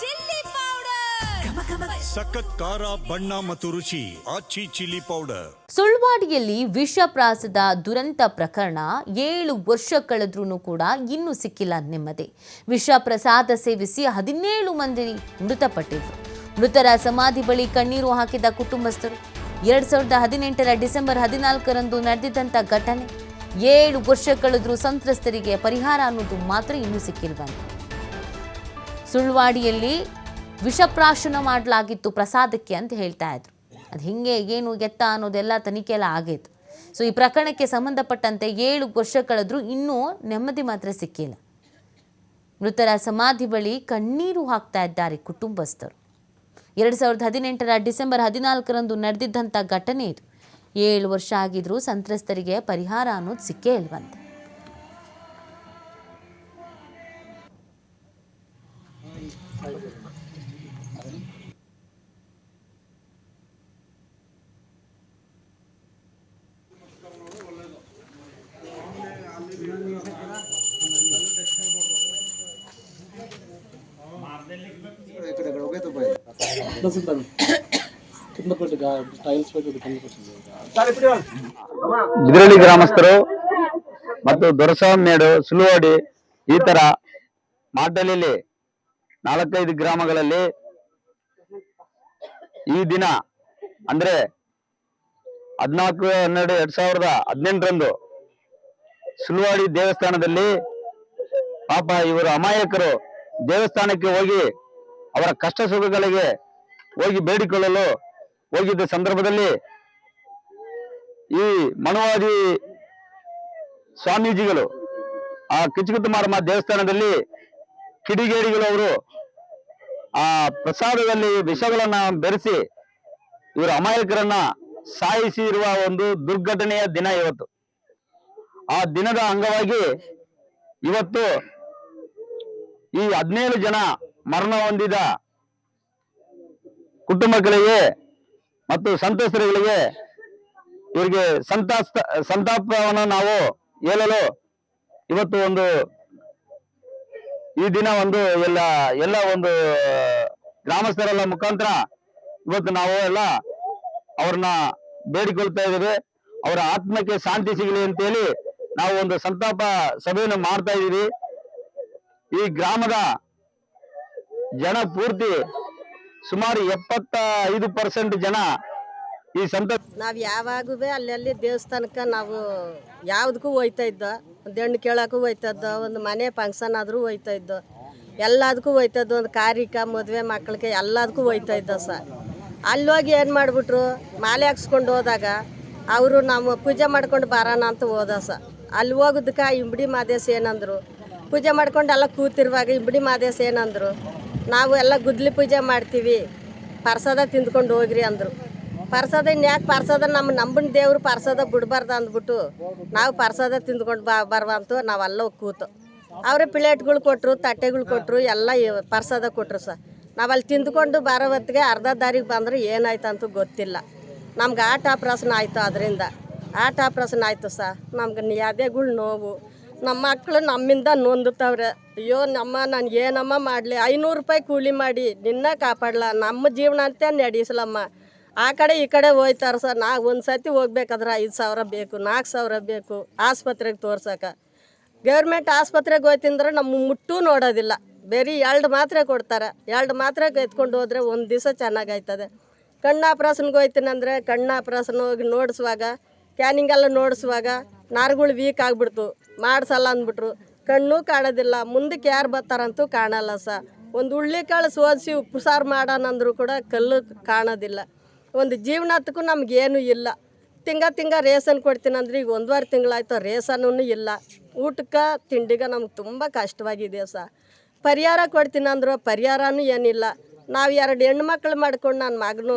Chilli powder. ಸಖತ್ ಖಾರ ಬಣ್ಣ ಮತ್ತು ರುಚಿ ಆಚಿ ಚಿಲ್ಲಿ ಪೌಡರ್. ಸುಳ್ವಾಡಿಯಲ್ಲಿ ವಿಷಪ್ರಾಸದ ದುರಂತ ಪ್ರಕರಣ ಏಳು ವರ್ಷ ಕಳೆದ್ರೂ ಕೂಡ ಇನ್ನೂ ಸಿಕ್ಕಿಲ್ಲ ನೆಮ್ಮದಿ. ವಿಷ ಪ್ರಸಾದ ಸೇವಿಸಿ ಹದಿನೇಳು ಮಂದಿ ಮೃತಪಟ್ಟಿದ್ರು. ಮೃತರ ಸಮಾಧಿ ಬಳಿ ಕಣ್ಣೀರು ಹಾಕಿದ ಕುಟುಂಬಸ್ಥರು. ಎರಡ್ ಸಾವಿರದ ಹದಿನೆಂಟರ ಡಿಸೆಂಬರ್ ಹದಿನಾಲ್ಕರಂದು ನಡೆದಿದ್ದಂಥ ಘಟನೆ. ಏಳು ವರ್ಷ ಕಳೆದ್ರೂ ಸಂತ್ರಸ್ತರಿಗೆ ಪರಿಹಾರ ಅನ್ನೋದು ಮಾತ್ರ ಇನ್ನೂ ಸಿಕ್ಕಿಲ್ವಂತೆ. ಸುಳ್ವಾಡಿಯಲ್ಲಿ ವಿಷಪ್ರಾಶನ ಮಾಡಲಾಗಿತ್ತು ಪ್ರಸಾದಕ್ಕೆ ಅಂತ ಹೇಳ್ತಾ ಇದ್ರು. ಅದು ಹಿಂಗೆ ಏನು ಎತ್ತ ಅನ್ನೋದೆಲ್ಲ ತನಿಖೆ ಎಲ್ಲ ಆಗೈತು. ಸೊ ಈ ಪ್ರಕರಣಕ್ಕೆ ಸಂಬಂಧಪಟ್ಟಂತೆ ಏಳು ವರ್ಷ ಕಳೆದ್ರೂ ಇನ್ನೂ ನೆಮ್ಮದಿ ಮಾತ್ರ ಸಿಕ್ಕಿಲ್ಲ. ಮೃತರ ಸಮಾಧಿ ಬಳಿ ಕಣ್ಣೀರು ಹಾಕ್ತಾ ಇದ್ದಾರೆ ಕುಟುಂಬಸ್ಥರು. ಎರಡು ಸಾವಿರದ ಹದಿನೆಂಟರ ಡಿಸೆಂಬರ್ ಹದಿನಾಲ್ಕರಂದು ನಡೆದಿದ್ದಂಥ ಘಟನೆ ಇದು. ಏಳು ವರ್ಷ ಆಗಿದ್ರೂ ಸಂತ್ರಸ್ತರಿಗೆ ಪರಿಹಾರ ಅನ್ನೋದು ಸಿಕ್ಕೇ ಇಲ್ವಂತೆ. ಬಿದಿರಳ್ಳಿ ಗ್ರಾಮಸ್ಥರು ಮತ್ತು ದೊರಸವನ್ನೇಡು ಸುಲುವಾಡಿ ಈ ತರ ಮಾಟಲಿಲಿ ನಾಲ್ಕೈದು ಗ್ರಾಮಗಳಲ್ಲಿ ಈ ದಿನ, ಅಂದ್ರೆ ಹದಿನಾಲ್ಕು ಹನ್ನೆರಡು ಎರಡ್ ಸಾವಿರದ ಹದಿನೆಂಟರಂದು ಸುಲ್ವಾಡಿ ದೇವಸ್ಥಾನದಲ್ಲಿ ಪಾಪ ಇವರು ಅಮಾಯಕರು ದೇವಸ್ಥಾನಕ್ಕೆ ಹೋಗಿ ಅವರ ಕಷ್ಟ ಸುಖಗಳಿಗೆ ಹೋಗಿ ಬೇಡಿಕೊಳ್ಳಲು ಹೋಗಿದ್ದ ಸಂದರ್ಭದಲ್ಲಿ ಈ ಮನುವಾದಿ ಸ್ವಾಮೀಜಿಗಳು ಆ ಕಿಚ್ಚುಕುತ್ತಮಾರಮ್ಮ ದೇವಸ್ಥಾನದಲ್ಲಿ ಕಿಡಿಗೇಡಿಗಳು ಅವರು ಆ ಪ್ರಸಾದದಲ್ಲಿ ವಿಷಗಳನ್ನ ಬೆರೆಸಿ ಇವರು ಅಮಾಯಕರನ್ನ ಸಾಯಿಸಿರುವ ಒಂದು ದುರ್ಘಟನೆಯ ದಿನ ಇವತ್ತು. ಆ ದಿನದ ಅಂಗವಾಗಿ ಇವತ್ತು ಈ ಹದಿನೇಳು ಜನ ಮರಣ ಹೊಂದಿದ ಕುಟುಂಬಗಳಿಗೆ ಮತ್ತು ಸಂತಸ್ತರುಗಳಿಗೆ ಇವರಿಗೆ ಸಂತಾಪ ಸಂತಾಪವನ್ನು ನಾವು ಹೇಳಲು ಇವತ್ತು ಒಂದು ಈ ದಿನ ಒಂದು ಎಲ್ಲ ಎಲ್ಲ ಒಂದು, ಗ್ರಾಮಸ್ಥರೆಲ್ಲ ಮುಖಾಂತರ ಇವತ್ತು ನಾವು ಎಲ್ಲ ಅವ್ರನ್ನ ಬೇಡಿಕೊಳ್ತಾ ಇದ್ದೇವೆ. ಅವರ ಆತ್ಮಕ್ಕೆ ಶಾಂತಿ ಸಿಗಲಿ ಅಂತೇಳಿ ನಾವು ಒಂದು ಸಂತಾಪ ಸಭೆಯನ್ನು ಮಾಡ್ತಾ ಇದ್ದೀವಿ. ಈ ಗ್ರಾಮದ ಜನ ಪೂರ್ತಿ ಸುಮಾರು ಎಪ್ಪತ್ತ ಐದು ಪರ್ಸೆಂಟ್ ಜನ ಈ ಸಂತ ನಾವು ಯಾವಾಗೂ ಅಲ್ಲಲ್ಲಿ ದೇವಸ್ಥಾನಕ್ಕೆ ನಾವು ಯಾವುದಕ್ಕೂ ಹೋಯ್ತಾ ಇದ್ದೋ. ಒಂದು ಹೆಣ್ಣು ಕೇಳೋಕ್ಕೂ ಹೋಯ್ತದ್ದು ಒಂದು ಮನೆ ಫಂಕ್ಷನ್ ಆದರೂ ಹೋಯ್ತಾ ಇದ್ದೋ ಎಲ್ಲದಕ್ಕೂ ಹೋಯ್ತದ್ದು ಒಂದು ಕಾರ್ಯಕ್ಕೆ ಮದುವೆ ಮಕ್ಕಳಿಗೆ ಎಲ್ಲದಕ್ಕೂ ಹೋಯ್ತಾ ಇದ್ದ ಸರ್ ಅಲ್ಲೋಗಿ ಏನು ಮಾಡಿಬಿಟ್ರು, ಮಾಲೆ ಹಾಕ್ಸ್ಕೊಂಡು ಹೋದಾಗ ಅವರು ನಾವು ಪೂಜೆ ಮಾಡ್ಕೊಂಡು ಬರೋಣ ಅಂತ ಹೋದ ಸ. ಅಲ್ಲಿ ಹೋಗೋದಕ್ಕೆ ಇಂಬಡಿ ಮಾದೇಶ ಏನಂದ್ರು. ಪೂಜೆ ಮಾಡ್ಕೊಂಡು ಎಲ್ಲ ಕೂತಿರುವಾಗ ಇಂಬಡಿ ಮಾದೇಶ ಏನಂದ್ರು. ನಾವು ಎಲ್ಲ ಗುದ್ಲಿ ಪೂಜೆ ಮಾಡ್ತೀವಿ, ಪ್ರಸಾದ ತಿಂದ್ಕೊಂಡು ಹೋಗ್ರಿ ಅಂದರು. ಪ್ರಸಾದ ಇನ್ಯಾಕೆ ಪಾರ್ಸದ? ನಮ್ಮ ನಂಬನ ದೇವ್ರು ಪಾರ್ಸದ ಬಿಡಬಾರ್ದು ಅಂದ್ಬಿಟ್ಟು ನಾವು ಪಾರ್ಸದ ತಿಂದ್ಕೊಂಡು ಬಾ ಬರ್ವಂತು ನಾವೆಲ್ಲ ಕೂತು. ಅವರೇ ಪ್ಲೇಟ್ಗಳು ಕೊಟ್ಟರು ತಟ್ಟೆಗಳು ಕೊಟ್ಟರು ಎಲ್ಲ ಪರ್ಸದ ಕೊಟ್ಟರು ಸರ್ ನಾವಲ್ಲಿ ತಿಂದ್ಕೊಂಡು ಬರೋ ಹೊತ್ತಿಗೆ ಅರ್ಧ ದಾರಿಗೆ ಬಂದರೆ ಏನಾಯ್ತು ಅಂತ ಗೊತ್ತಿಲ್ಲ. ನಮ್ಗೆ ಆಟ ಆಪ್ರೇಷನ್ ಆಯಿತು ಅದರಿಂದ. ಆಟ ಆಪ್ರೇಷನ್ ಆಯಿತು ಸರ್ ನಮ್ಗೆ ನಿಯಾದೆಗಳು ನೋವು. ನಮ್ಮ ಮಕ್ಕಳು ನಮ್ಮಿಂದ ನೊಂದುತ್ತವ್ರೆ. ಅಯ್ಯೋ ನಮ್ಮ ನಾನು ಏನಮ್ಮ ಮಾಡಲಿ? ಐನೂರು ರೂಪಾಯಿ ಕೂಲಿ ಮಾಡಿ ನಿನ್ನ ಕಾಪಾಡಲ? ನಮ್ಮ ಜೀವನ ಅಂತ ನಡೆಸಲಮ್ಮ? ಆ ಕಡೆ ಈ ಕಡೆ ಹೋಯ್ತಾರ ಸರ್. ನಾ ಒಂದು ಸತಿ ಹೋಗ್ಬೇಕಾದ್ರೆ ಐದು ಸಾವಿರ ಬೇಕು ನಾಲ್ಕು ಸಾವಿರ ಬೇಕು. ಆಸ್ಪತ್ರೆಗೆ ತೋರ್ಸಕ್ಕೆ ಗೌರ್ಮೆಂಟ್ ಆಸ್ಪತ್ರೆಗೆ ಹೋಯ್ತಿಂದ್ರೆ ನಮ್ಮ ಮುಟ್ಟೂ ನೋಡೋದಿಲ್ಲ. ಬರೀ ಎರಡು ಮಾತ್ರೆ ಕೊಡ್ತಾರೆ. ಎರಡು ಮಾತ್ರೆ ಎತ್ಕೊಂಡು ಹೋದ್ರೆ ಒಂದು ದಿವಸ ಚೆನ್ನಾಗಾಯ್ತದೆ. ಕಣ್ಣು ಆಪ್ರೇಷನ್ಗೆ ಹೋಯ್ತೀನಂದ್ರೆ ಕಣ್ಣು ಆಪ್ರೇಷನ್ ಹೋಗಿ ನೋಡಿಸುವಾಗ, ಸ್ಕ್ಯಾನಿಂಗ್ ಎಲ್ಲ ನೋಡಿಸುವಾಗ ನಾರುಗಳು ವೀಕ್ ಆಗಿಬಿಡ್ತು. ಮಾಡ್ಸಲ್ಲ ಅಂದ್ಬಿಟ್ರು. ಕಣ್ಣು ಕಾಣೋದಿಲ್ಲ. ಮುಂದಕ್ಕೆ ಯಾರು ಬರ್ತಾರಂತೂ ಕಾಣಲ್ಲ ಸ ಒಂದು ಹುಳ್ಳಿಕಾಳು ಸೋದಿಸಿ ಉಪ್ಪು ಸಾರು ಅಂದರೂ ಕೂಡ ಕಲ್ಲು ಕಾಣೋದಿಲ್ಲ. ಒಂದು ಜೀವನತ್ಕು ನಮ್ಗೆ ಏನು ಇಲ್ಲ. ತಿಂಗ ತಿಂಗ ರೇಷನ್ ಕೊಡ್ತೀನಂದ್ರೆ ಈಗ ಒಂದುವರೆ ತಿಂಗಳಾಯ್ತು ರೇಷನ್ನೂ ಇಲ್ಲ. ಊಟಕ್ಕೆ, ತಿಂಡಿಗೆ ನಮ್ಗೆ ತುಂಬ ಕಷ್ಟವಾಗಿದೆ ಸ. ಪರಿಹಾರ ಕೊಡ್ತೀನಂದ್ರು ಪರಿಹಾರನೂ ಏನಿಲ್ಲ. ನಾವು ಎರಡು ಹೆಣ್ಮಕ್ಳು ಮಾಡ್ಕೊಂಡು ನನ್ನ ಮಗನು